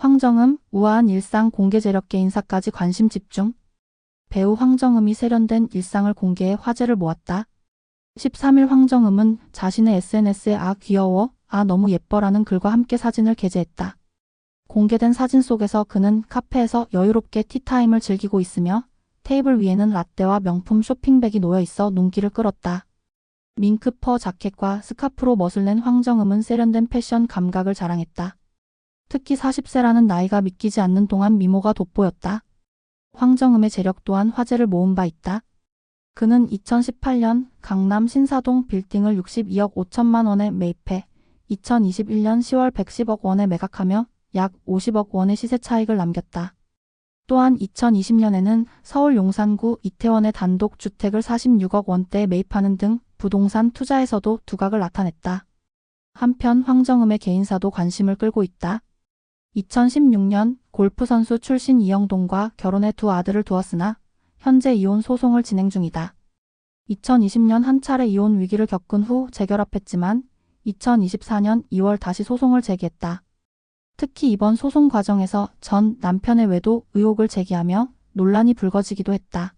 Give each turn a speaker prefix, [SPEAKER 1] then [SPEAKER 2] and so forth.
[SPEAKER 1] 황정음, 우아한 일상 공개 재력계 인사까지 관심 집중. 배우 황정음이 세련된 일상을 공개해 화제를 모았다. 13일 황정음은 자신의 SNS에 아 귀여워, 아 너무 예뻐라는 글과 함께 사진을 게재했다. 공개된 사진 속에서 그는 카페에서 여유롭게 티타임을 즐기고 있으며 테이블 위에는 라떼와 명품 쇼핑백이 놓여 있어 눈길을 끌었다. 밍크퍼 자켓과 스카프로 멋을 낸 황정음은 세련된 패션 감각을 자랑했다. 특히 40세라는 나이가 믿기지 않는 동안 미모가 돋보였다. 황정음의 재력 또한 화제를 모은 바 있다. 그는 2018년 강남 신사동 빌딩을 62억 5천만 원에 매입해 2021년 10월 110억 원에 매각하며 약 50억 원의 시세 차익을 남겼다. 또한 2020년에는 서울 용산구 이태원의 단독 주택을 46억 원대에 매입하는 등 부동산 투자에서도 두각을 나타냈다. 한편 황정음의 개인사도 관심을 끌고 있다. 2016년 골프 선수 출신 이영동과 결혼해 두 아들을 두었으나 현재 이혼 소송을 진행 중이다. 2020년 한 차례 이혼 위기를 겪은 후 재결합했지만 2024년 2월 다시 소송을 제기했다. 특히 이번 소송 과정에서 전 남편의 외도 의혹을 제기하며 논란이 불거지기도 했다.